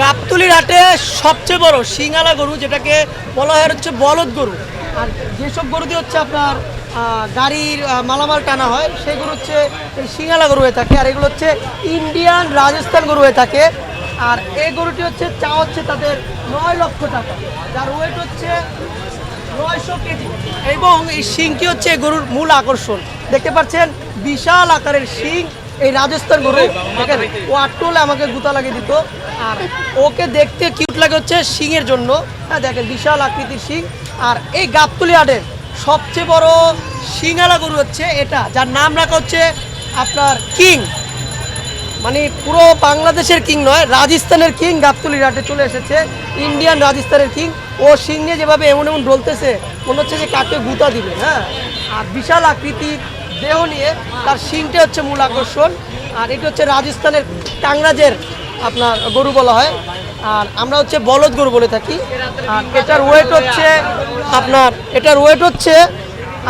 গাবতলির হাটে সবচেয়ে বড় সিঙ্গালা গরু, যেটাকে বলা হয় হচ্ছে বলদ গরু। আর যেসব গরু দিয়ে হচ্ছে আপনার গাড়ির মালামাল টানা হয় সেগুলো হচ্ছে সিঙ্গালা গরু হয়ে থাকে। আর এগুলো হচ্ছে ইন্ডিয়ান রাজস্থান গরু হয়ে থাকে। আর এই গরুটি হচ্ছে, চা হচ্ছে তাদের নয় লক্ষ টাকা। যার ওয়েট হচ্ছে নয়শো কেজি। এবং এই শিংটি হচ্ছে গরুর মূল আকর্ষণ। দেখতে পাচ্ছেন, বিশাল আকারের শিং এই রাজস্থান গরু ও আটটোলে আমাকে গুতা লাগিয়ে দিত। আর ওকে দেখতে কিউট লাগে হচ্ছে শিংয়ের জন্য। হ্যাঁ দেখেন, বিশাল আকৃতির শিং। আর এই গাবতুলি হাটের সবচেয়ে বড় শিঙালা গরু হচ্ছে এটা, যার নাম রাখা হচ্ছে আপনার কিং। মানে পুরো বাংলাদেশের কিং নয়, রাজস্থানের কিং গাবতলির হাটে চলে এসেছে, ইন্ডিয়ান রাজস্থানের কিং। ও সিং নিয়ে যেভাবে এমন এমন ডলতেছে মনে হচ্ছে যে কাকে গুতা দিবে হ্যাঁ। আর বিশাল আকৃতির দেহ নিয়ে তার শিংটা হচ্ছে মূল আকর্ষণ, আর এটা হচ্ছে রাজস্থানের কাংরাজের আপনার গরু বলা হয়। আর আমরা হচ্ছে বলদ গরু বলে থাকি। আর এটার ওয়েট হচ্ছে আপনার, এটার ওয়েট হচ্ছে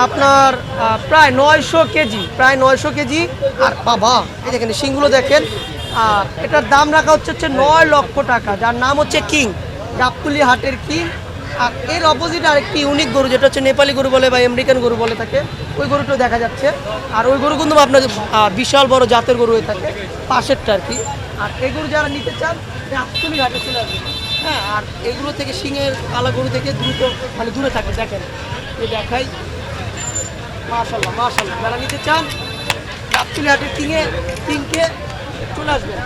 আপনার প্রায় নয়শো কেজি, প্রায় নয়শো কেজি। আর বাবা, এই দেখেন শিংগুলো দেখেন। আর এটার দাম রাখা হচ্ছে হচ্ছে নয় লক্ষ টাকা, যার নাম হচ্ছে কিং, গাবতুলি হাটের কিং। আর এর অপোজিট আরেকটি ইউনিক গরু, যেটা হচ্ছে নেপালি গরু বলে বা আমেরিকান গরু বলে থাকে, ওই গরুটাও দেখা যাচ্ছে। আর ওই গরু কিন্তু আপনার বিশাল বড় জাতের গরু হয়ে থাকে, পাশেরটা আর কি। আর এই গরু যারা নিতে চান গাবতুলি হাটে চলে আসবেন হ্যাঁ আর এগুলো থেকে শিঙের কালা গরু থেকে দ্রুত মানে দূরে থাকে দেখেন। এই দেখাই। মাশাল্লাহ মাশাল্লাহ যারা নিতে চান গাবতলি হাটের কিনে কিনকে চলে আসবেন।